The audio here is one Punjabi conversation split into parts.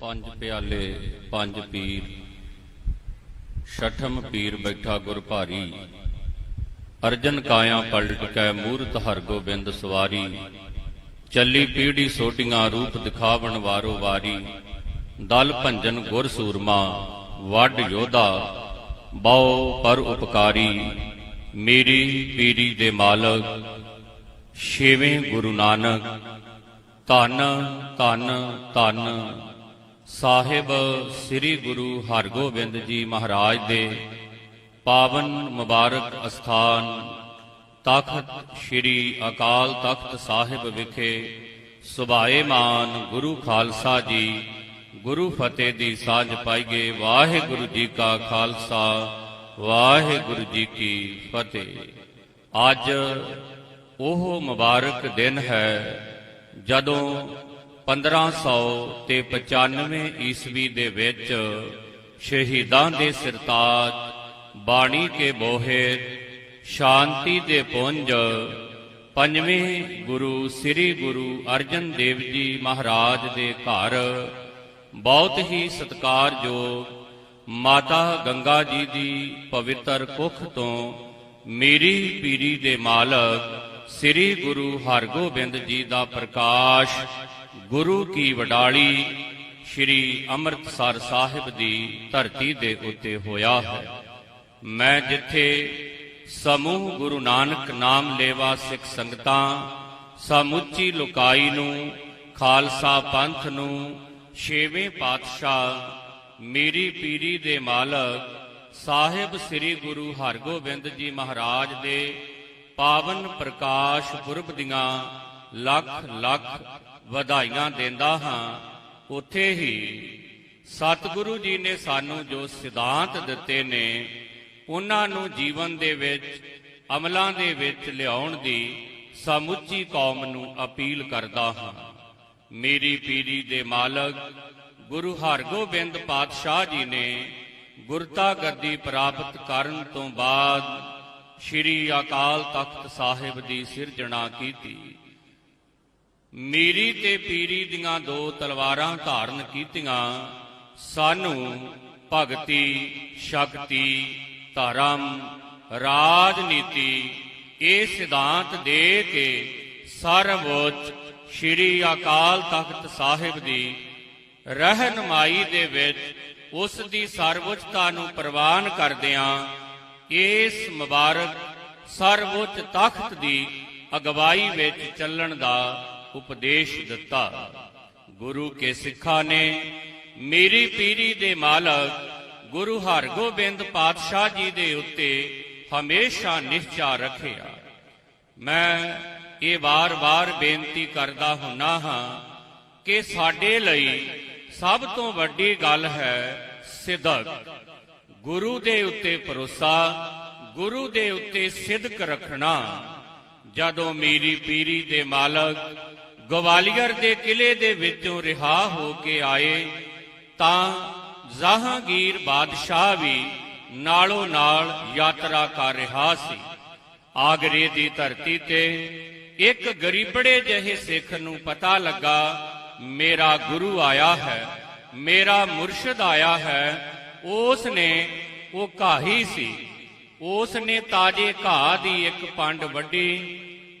ਪੰਜ ਪਿਆਲੇ, ਪੰਜ ਪੀਰ। ਛਠਮ ਪੀਰ ਬੈਠਾ ਗੁਰ ਭਾਰੀ। ਅਰਜਨ ਕਾਇਆ ਪਲਟ ਕੈ ਮੂਰਤ ਹਰ ਗੋਬਿੰਦ ਸਵਾਰੀ। ਚੱਲੀ ਪੀੜੀ ਸੋਟੀਆਂ ਰੂਪ ਦਿਖਾਵਣ ਵਾਰੋ ਵਾਰੀ। ਦਲ ਭੰਜਨ ਗੁਰ ਸੂਰਮਾ ਵੱਡ ਯੋਧਾ। ਬਹੁ ਪਰ ਉਪਕਾਰੀ, ਮੇਰੀ ਪੀੜੀ ਦੇ ਮਾਲਕ। ਛੇਵੇਂ ਗੁਰੂ ਨਾਨਕ। ਧੰਨ ਧੰਨ ਧੰਨ ਸਾਹਿਬ ਸ੍ਰੀ ਗੁਰੂ ਹਰਗੋਬਿੰਦ ਜੀ ਮਹਾਰਾਜ ਦੇ ਪਾਵਨ ਮੁਬਾਰਕ ਅਸਥਾਨ ਤਖਤ ਸ੍ਰੀ ਅਕਾਲ ਤਖਤ ਸਾਹਿਬ ਵਿਖੇ ਸੁਭਾਏਮਾਨ ਗੁਰੂ ਖਾਲਸਾ ਜੀ, ਗੁਰੂ ਫਤਿਹ ਦੀ ਸਾਂਝ ਪਾਈਏ। ਵਾਹਿਗੁਰੂ ਜੀ ਕਾ ਖਾਲਸਾ, ਵਾਹਿਗੁਰੂ ਜੀ ਕੀ ਫਤਿਹ। ਅੱਜ ਉਹ ਮੁਬਾਰਕ ਦਿਨ ਹੈ ਜਦੋਂ 1500 ਤੇ 95 ਈਸਵੀ ਦੇ ਵਿੱਚ ਸ਼ਹੀਦਾਂ ਦੇ ਸਿਰਤਾਜ ਬਾਣੀ ਕੇ ਬੋਹੇ ਸ਼ਾਂਤੀ ਦੇ ਪੁੰਜ ਪੰਜਵੇਂ ਗੁਰੂ ਸ੍ਰੀ ਗੁਰੂ ਅਰਜਨ ਦੇਵ ਜੀ ਮਹਾਰਾਜ ਦੇ ਘਰ ਬਹੁਤ ਹੀ ਸਤਿਕਾਰਯੋਗ ਮਾਤਾ ਗੰਗਾ ਜੀ ਦੀ ਪਵਿੱਤਰ ਕੁੱਖ ਤੋਂ ਮੇਰੀ ਪੀਰੀ ਦੇ ਮਾਲਕ ਸ੍ਰੀ ਗੁਰੂ ਹਰਗੋਬਿੰਦ ਜੀ ਦਾ ਪ੍ਰਕਾਸ਼ ਗੁਰੂ ਕੀ ਵਡਾਲੀ, ਸ੍ਰੀ ਅੰਮ੍ਰਿਤਸਰ ਸਾਹਿਬ ਦੀ ਧਰਤੀ ਦੇ ਉੱਤੇ ਹੋਇਆ ਹੈ। ਮੈਂ ਜਿੱਥੇ ਸਮੂਹ ਗੁਰੂ ਨਾਨਕ ਨਾਮ ਲੇਵਾ ਸਿੱਖ ਸੰਗਤਾਂ, ਸਮੁੱਚੀ ਲੋਕਾਈ ਨੂੰ, ਖਾਲਸਾ ਪੰਥ ਨੂੰ, ਛੇਵੇਂ ਪਾਤਸ਼ਾਹ ਮੇਰੀ ਪੀਰੀ ਦੇ ਮਾਲਕ ਸਾਹਿਬ ਸ੍ਰੀ ਗੁਰੂ ਹਰਗੋਬਿੰਦ ਜੀ ਮਹਾਰਾਜ ਦੇ ਪਾਵਨ ਪ੍ਰਕਾਸ਼ ਪੁਰਬ ਦੀਆਂ ਲੱਖ ਲੱਖ ਵਧਾਈਆਂ ਦਿੰਦਾ ਹਾਂ। ਉਥੇ ਹੀ ਸਤਿਗੁਰੂ ਜੀ ਨੇ ਸਾਨੂੰ ਜੋ ਸਿਧਾਂਤ ਦਿੱਤੇ ਨੇ, ਉਹਨਾਂ ਨੂੰ ਜੀਵਨ ਦੇ ਵਿੱਚ, ਅਮਲਾਂ ਦੇ ਵਿੱਚ ਲਿਆਉਣ ਦੀ ਸਮੁੱਚੀ ਕੌਮ ਨੂੰ ਅਪੀਲ ਕਰਦਾ ਹਾਂ। ਮੇਰੀ ਪੀੜੀ ਦੇ ਮਾਲਕ ਗੁਰੂ ਹਰਗੋਬਿੰਦ ਪਾਤਸ਼ਾਹ ਜੀ ਨੇ ਗੁਰਤਾ ਗੱਦੀ ਪ੍ਰਾਪਤ ਕਰਨ ਤੋਂ ਬਾਅਦ ਸ੍ਰੀ ਅਕਾਲ ਤਖਤ ਸਾਹਿਬ ਦੀ ਸਿਰਜਣਾ ਕੀਤੀ। ਮੀਰੀ ਤੇ ਪੀਰੀ ਦੀਆਂ ਦੋ ਤਲਵਾਰਾਂ ਧਾਰਨ ਕੀਤੀਆਂ, ਸਾਨੂੰ ਭਗਤੀ, ਸ਼ਕਤੀ, ਧਰਮ, ਰਾਜਨੀਤੀ, ਇਹ ਸਿਧਾਂਤ ਦੇ ਕੇ ਸਰਵਉੱਚ ਸ੍ਰੀ ਅਕਾਲ ਤਖਤ ਸਾਹਿਬ ਦੀ ਰਹਿਨਮਾਈ ਦੇ ਵਿੱਚ ਉਸ ਦੀ ਸਰਵਉੱਚਤਾ ਨੂੰ ਪ੍ਰਵਾਨ ਕਰਦਿਆਂ ਇਸ ਮੁਬਾਰਕ ਸਰਵਉੱਚ ਤਖਤ ਦੀ ਅਗਵਾਈ ਵਿੱਚ ਚੱਲਣ ਦਾ ਉਪਦੇਸ਼ ਦਿੱਤਾ। ਗੁਰੂ ਕੇ ਸਿੱਖਾਂ ਨੇ ਮੇਰੀ ਪੀਰੀ ਦੇ ਮਾਲਕ ਗੁਰੂ ਹਰਗੋਬਿੰਦ ਪਾਤਸ਼ਾਹ ਜੀ ਦੇ ਉੱਤੇ ਹਮੇਸ਼ਾ ਨਿਸ਼ਚਾ ਰੱਖਿਆ। ਮੈਂ ਇਹ ਵਾਰ-ਵਾਰ ਬੇਨਤੀ ਕਰਦਾ ਹੁੰਨਾ ਹਾਂ ਕਿ ਸਾਡੇ ਲਈ ਸਭ ਤੋਂ ਵੱਡੀ ਗੱਲ ਹੈ ਸਿਦਕ। ਗੁਰੂ ਦੇ ਉੱਤੇ ਭਰੋਸਾ, ਗੁਰੂ ਦੇ ਉੱਤੇ ਸਿਦਕ ਰੱਖਣਾ। ਜਦੋਂ ਮੇਰੀ ਪੀਰੀ ਦੇ ਮਾਲਕ ਗਵਾਲੀਅਰ ਦੇ ਕਿਲੇ ਦੇ ਵਿੱਚੋਂ ਰਿਹਾ ਹੋ ਕੇ ਆਏ, ਤਾਂ ਜਹਾਂਗੀਰ ਬਾਦਸ਼ਾਹ ਵੀ ਨਾਲੋਂ ਨਾਲ ਯਾਤਰਾ ਕਰ ਰਿਹਾ ਸੀ। ਆਗਰੇ ਦੀ ਧਰਤੀ ਤੇ ਇੱਕ ਗਰੀਬੜੇ ਜਿਹੇ ਸਿੱਖ ਨੂੰ ਪਤਾ ਲੱਗਾ, ਮੇਰਾ ਗੁਰੂ ਆਇਆ ਹੈ, ਮੇਰਾ ਮੁਰਸ਼ਿਦ ਆਇਆ ਹੈ ਉਸ ਨੇ ਉਹ ਘਾਹੀ ਸੀ ਉਸ ਨੇ ਤਾਜੇ ਘਾਹ ਦੀ ਇੱਕ ਪੰਡ ਵੱਡੀ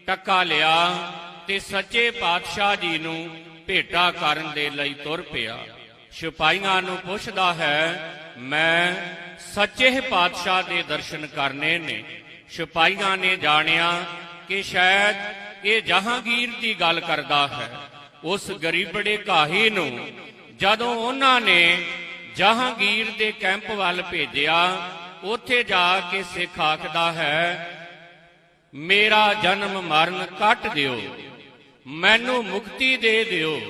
ਟੱਕਾ ਲਿਆ ਤੇ ਸੱਚੇ ਪਾਤਸ਼ਾਹ ਜੀ ਨੂੰ ਭੇਟਾ ਕਰਨ ਦੇ ਲਈ ਤੁਰ ਪਿਆ। ਸਿਪਾਹੀਆਂ ਨੂੰ ਪੁੱਛਦਾ ਹੈ, ਮੈਂ ਸੱਚੇ ਪਾਤਸ਼ਾਹ ਦੇ ਦਰਸ਼ਨ ਕਰਨੇ ਨੇ। ਸਿਪਾਹੀਆਂ ਨੇ ਜਾਣਿਆ ਕਿ ਸ਼ਾਇਦ ਇਹ ਜਹਾਂਗੀਰ ਦੀ ਗੱਲ ਕਰਦਾ ਹੈ। ਉਸ ਗਰੀਬੜੇ ਕਾਹੀ ਨੂੰ ਜਦੋਂ ਉਹਨਾਂ ਨੇ ਜਹਾਂਗੀਰ ਦੇ ਕੈਂਪ ਵੱਲ ਭੇਜਿਆ, ਉੱਥੇ ਜਾ ਕੇ ਸਿੱਖ ਆਖਦਾ ਹੈ ਮੇਰਾ ਜਨਮ ਮਰਨ ਕੱਟ ਦਿਓ। ਮੈਨੂੰ ਮੁਕਤੀ ਦੇ ਦਿਓ।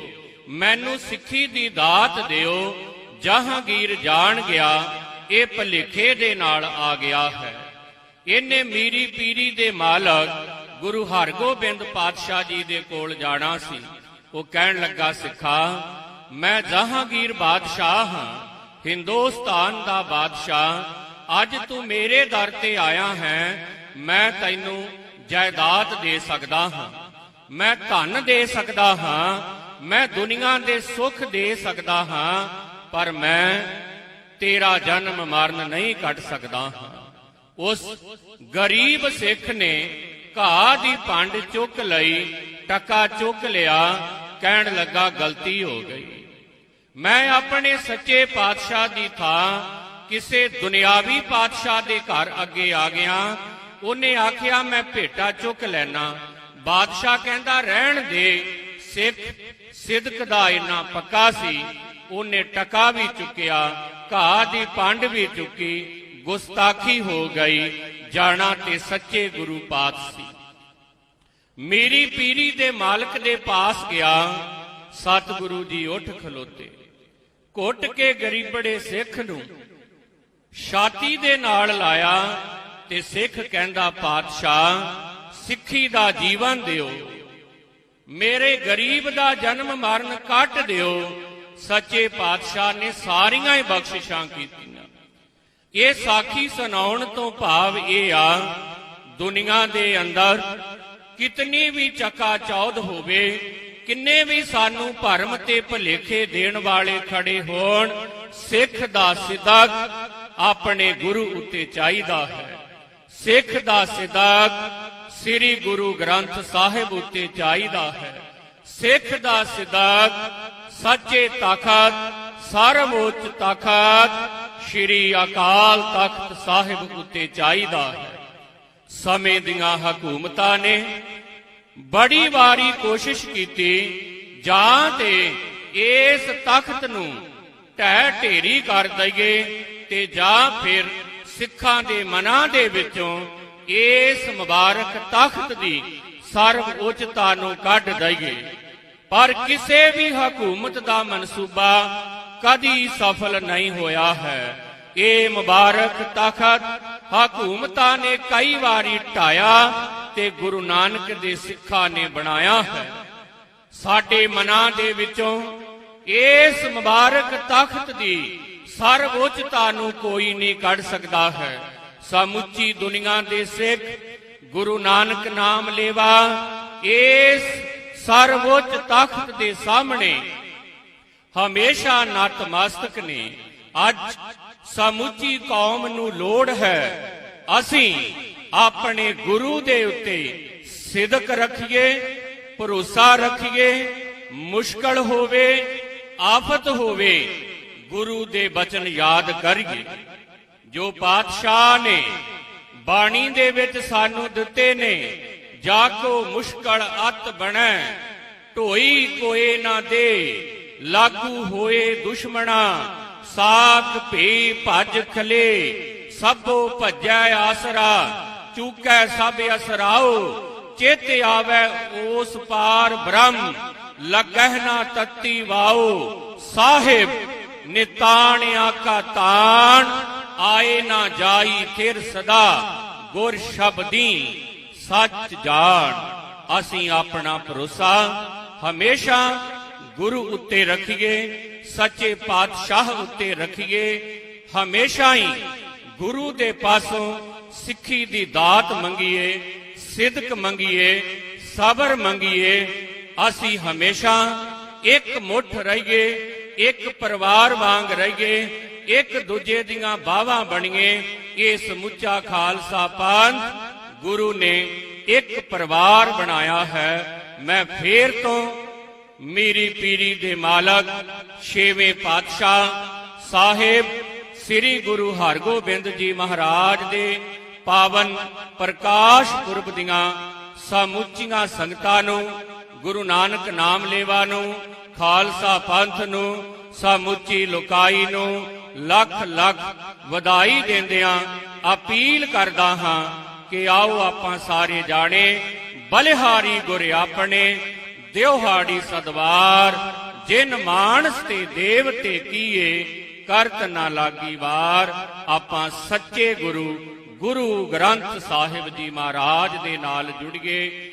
ਮੈਨੂੰ ਸਿੱਖੀ ਦੀ ਦਾਤ ਦਿਓ। ਜਹਾਂਗੀਰ ਜਾਣ ਗਿਆ, ਇਹ ਭਲੇਖੇ ਦੇ ਨਾਲ ਆ ਗਿਆ ਹੈ। ਇਹਨੇ ਮੀਰੀ ਪੀਰੀ ਦੇ ਮਾਲਕ ਗੁਰੂ ਹਰਗੋਬਿੰਦ ਪਾਤਸ਼ਾਹ ਜੀ ਦੇ ਕੋਲ ਜਾਣਾ ਸੀ। ਉਹ ਕਹਿਣ ਲੱਗਾ, ਸਿੱਖਾ, ਮੈਂ ਜਹਾਂਗੀਰ ਬਾਦਸ਼ਾਹ ਹਾਂ। ਹਿੰਦੁਸਤਾਨ ਦਾ ਬਾਦਸ਼ਾਹ, ਅੱਜ ਤੂੰ ਮੇਰੇ ਦਰ ਤੇ ਆਇਆ ਹੈ। ਮੈਂ ਤੈਨੂੰ ਜਾਇਦਾਦ ਦੇ ਸਕਦਾ ਹਾਂ। ਮੈਂ ਧਨ ਦੇ ਸਕਦਾ ਹਾਂ। ਮੈਂ ਦੁਨੀਆ ਦੇ ਸੁੱਖ ਦੇ ਸਕਦਾ ਹਾਂ। ਪਰ ਮੈਂ ਤੇਰਾ ਜਨਮ ਮਰਨ ਨਹੀਂ ਕੱਟ ਸਕਦਾ ਹਾਂ। ਉਸ ਗਰੀਬ ਸਿੱਖ ਨੇ ਘਾਹ ਦੀ ਪੰਡ ਚੁੱਕ ਲਈ, ਟਕਾ ਚੁੱਕ ਲਿਆ, ਕਹਿਣ ਲੱਗਾ ਗਲਤੀ ਹੋ ਗਈ। ਮੈਂ ਆਪਣੇ ਸੱਚੇ ਪਾਤਸ਼ਾਹ ਦੀ ਥਾਂ ਕਿਸੇ ਦੁਨਿਆਵੀ ਪਾਤਸ਼ਾਹ ਦੇ ਘਰ ਅੱਗੇ ਆ ਗਿਆ। ਉਹਨੇ ਆਖਿਆ, ਮੈਂ ਭੇਟਾ ਚੁੱਕ ਲੈਣਾ ਬਾਦਸ਼ਾਹ ਕਹਿੰਦਾ, ਰਹਿਣ ਦੇ। ਸਿੱਖ ਸਿਦਕ ਦਾ ਇਨਾ ਪੱਕਾ ਸੀ, ਉਹਨੇ ਟਕਾ ਵੀ ਚੁੱਕਿਆ, ਘਾਹ ਦੀ ਪੰਡ ਵੀ ਚੁੱਕੀ, ਗੁਸਤਾਖੀ ਹੋ ਗਈ, ਜਾਣਾ ਤੇ ਸੱਚੇ ਗੁਰੂ ਪਾਤ ਸੀ। ਮੇਰੀ ਪੀਰੀ ਦੇ ਮਾਲਕ ਦੇ ਪਾਸ ਗਿਆ, ਸਤਿਗੁਰੂ ਜੀ ਉੱਠ ਖਲੋਤੇ। ਘੁੱਟ ਕੇ ਗਰੀਬੜੇ ਸਿੱਖ ਨੂੰ ਛਾਤੀ ਦੇ ਨਾਲ ਲਾਇਆ ਤੇ ਸਿੱਖ ਕਹਿੰਦਾ ਪਾਤਸ਼ਾਹ, ਸਿੱਖੀ ਦਾ ਜੀਵਨ ਦਿਓ। ਮੇਰੇ ਗਰੀਬ ਦਾ ਜਨਮ ਮਰਨ ਕੱਟ ਦਿਓ। ਸੱਚੇ ਪਾਤਸ਼ਾਹ ਨੇ ਸਾਰੀਆਂ ਹੀ ਬਖਸ਼ਿਸ਼ਾਂ ਕੀਤੀਆਂ। ਇਹ ਸਾਖੀ ਸੁਣਾਉਣ ਤੋਂ ਭਾਵ ਇਹ ਆ, ਦੁਨੀਆ ਦੇ ਅੰਦਰ ਕਿਤਨੀ ਵੀ ਚੱਕਾ ਚੌਧ ਹੋਵੇ, ਕਿੰਨੇ ਵੀ ਸਾਨੂੰ ਭਰਮ ਤੇ ਭਲੇਖੇ ਦੇਣ ਵਾਲੇ ਖੜੇ ਹੋਣ, ਸਿੱਖ ਦਾ ਸਿਦਕ ਆਪਣੇ ਗੁਰੂ ਉੱਤੇ ਚਾਹੀਦਾ ਹੈ। ਸਿੱਖ ਦਾ ਸਿਦਕ ਸ੍ਰੀ ਗੁਰੂ ਗ੍ਰੰਥ ਸਾਹਿਬ ਉੱਤੇ ਚਾਹੀਦਾ ਹੈ। ਸਿੱਖ ਦਾ ਸਿਦਕ ਸੱਚੇ ਤਖਤ, ਸਰਵਉੱਚ ਤਖਤ ਸ੍ਰੀ ਅਕਾਲ ਤਖਤ ਸਾਹਿਬ ਉੱਤੇ ਚਾਹੀਦਾ ਹੈ। ਸਮੇਂ ਦੀਆਂ ਹਕੂਮਤਾਂ ਨੇ ਬੜੀ ਵਾਰੀ ਕੋਸ਼ਿਸ਼ ਕੀਤੀ ਜਾਂ ਤੇ ਇਸ ਤਖਤ ਨੂੰ ਢਹਿ ਢੇਰੀ ਕਰ ਦਈਏ ਤੇ ਜਾਂ ਫਿਰ ਸਿੱਖਾਂ ਦੇ ਮਨਾਂ ਦੇ ਵਿੱਚੋਂ ਇਸ ਮੁਬਾਰਕ ਤਖਤ ਦੀ ਸਰਵ ਉੱਚਤਾ ਨੂੰ ਕੱਢ ਦਈਏ। ਪਰ ਕਿਸੇ ਵੀ ਹਕੂਮਤ ਦਾ ਮਨਸੂਬਾ ਕਦੀ ਸਫਲ ਨਹੀਂ ਹੋਇਆ ਹੈ। ਇਹ ਮੁਬਾਰਕ ਤਖਤ ਹਕੂਮਤਾਂ ਨੇ ਕਈ ਵਾਰੀ ਢਾਇਆ ਤੇ ਗੁਰੂ ਨਾਨਕ ਦੇ ਸਿੱਖਾਂ ਨੇ ਬਣਾਇਆ ਹੈ। ਸਾਡੇ ਮਨਾਂ ਦੇ ਵਿੱਚੋਂ ਇਸ ਮੁਬਾਰਕ ਤਖਤ ਦੀ ਸਰਵਉੱਚਤਾ ਨੂੰ ਕੋਈ ਨਹੀਂ ਕੱਢ ਸਕਦਾ ਹੈ। ਸਮੁੱਚੀ ਦੁਨੀਆ ਦੇ ਸਿੱਖ, ਗੁਰੂ ਨਾਨਕ ਨਾਮ ਲੇਵਾ, ਇਸ ਸਰਵਉੱਚ ਤਖਤ ਦੇ ਸਾਹਮਣੇ ਹਮੇਸ਼ਾ ਨਤਮਸਤਕ ਨੇ। ਅੱਜ ਸਮੁੱਚੀ ਕੌਮ ਨੂੰ ਲੋੜ ਹੈ। ਅਸੀਂ ਆਪਣੇ ਗੁਰੂ ਦੇ ਉੱਤੇ ਸਿਦਕ ਰੱਖੀਏ, ਭਰੋਸਾ ਰੱਖੀਏ, ਮੁਸ਼ਕਲ ਹੋਵੇ, ਆਫਤ ਹੋਵੇ ਗੁਰੂ ਦੇ ਬਚਨ ਯਾਦ ਕਰੀਏ। ਜੋ ਪਾਤਸ਼ਾਹ ਨੇ ਬਾਣੀ ਦੇ ਵਿੱਚ ਸਾਨੂੰ ਦਿੱਤੇ ਨੇ, ਜਾ ਕੋ ਮੁਸ਼ਕਲ ਅਤ ਬਣੈ, ਢੋਈ ਕੋਏ ਨਾ ਦੇ, ਲਾਗੂ ਹੋਏ ਦੁਸ਼ਮਣਾ, ਸਾਖ ਭੀ ਭਜ ਖਲੇ, ਸਭੋ ਭਜੈ ਆਸਰਾ, ਚੂਕੈ ਸਭ ਅਸਰਾਓ, ਚਿਤ ਆਵੈ ਉਸ ਪਾਰ ਬ੍ਰਹਮ, ਲੱਗਹਿ ਨਾ ਤਤੀ ਵਾਓ, ਸਾਹਿਬ ਨਿਤਾਣ ਆਕਾ ਤਾਣ, ਆਏ ਨਾ ਜਾਈ ਫਿਰ ਸਦਾ, ਗੁਰ ਸ਼ਬਦੀ ਸੱਚ ਜਾਣ। ਅਸੀਂ ਆਪਣਾ ਭਰੋਸਾ ਹਮੇਸ਼ਾ ਗੁਰੂ ਉੱਤੇ ਰੱਖੀਏ, ਸੱਚੇ ਪਾਤਸ਼ਾਹ ਉੱਤੇ ਰੱਖੀਏ। ਹਮੇਸ਼ਾ ਹੀ ਗੁਰੂ ਦੇ ਪਾਸੋਂ ਸਿੱਖੀ ਦੀ ਦਾਤ ਮੰਗੀਏ, ਸਿਦਕ ਮੰਗੀਏ, ਸਬਰ ਮੰਗੀਏ। ਅਸੀਂ ਹਮੇਸ਼ਾ ਇੱਕ ਮੁੱਠ ਰਹੀਏ ਇੱਕ ਪਰਿਵਾਰ ਵਾਂਗ ਰਹੀਏ, ਇੱਕ ਦੂਜੇ ਦੀਆਂ ਬਾਹਾਂ ਬਣੀਏ ਇਹ ਸਮੁੱਚਾ ਖਾਲਸਾ ਪੰਥ ਗੁਰੂ ਨੇ ਇੱਕ ਪਰਿਵਾਰ ਬਣਾਇਆ ਹੈ। ਮੈਂ ਫੇਰ ਤੋਂ ਮੇਰੀ ਪੀਰੀ ਦੇ ਮਾਲਕ, ਛੇਵੇਂ ਪਾਤਸ਼ਾਹ ਸਾਹਿਬ ਸ੍ਰੀ ਗੁਰੂ ਹਰਗੋਬਿੰਦ ਜੀ ਮਹਾਰਾਜ ਦੇ ਪਾਵਨ ਪ੍ਰਕਾਸ਼ ਪੁਰਬ ਦੀਆਂ ਸਮੁੱਚੀਆਂ ਸੰਗਤਾਂ ਨੂੰ, ਗੁਰੂ ਨਾਨਕ ਨਾਮ ਲੇਵਾ ਨੂੰ ਖਾਲਸਾ ਪੰਥ ਨੂੰ ਸਮੁੱਚੀ ਲੋਕਾਈ ਨੂੰ ਲੱਖ ਲੱਖ ਵਧਾਈ ਦਿੰਦਿਆਂ ਅਪੀਲ ਕਰਦਾ ਹਾਂ ਕਿ ਆਓ ਆਪਾਂ ਸਾਰੇ ਜਾਣੇ ਬਲਿਹਾਰੀ ਗੁਰ ਆਪਣੇ ਦਿਵਹਾੜੀ ਸਦਵਾਰ, ਜਿਨ ਮਾਨਸ ਤੇ ਦੇਵ ਤੇ ਕੀਏ, ਕਰਤ ਨਾ ਲਾਗੀ ਵਾਰ, ਆਪਾਂ ਸੱਚੇ ਗੁਰੂ ਗੁਰੂ ਗ੍ਰੰਥ ਸਾਹਿਬ ਜੀ ਮਹਾਰਾਜ ਦੇ ਨਾਲ ਜੁੜੀਏ।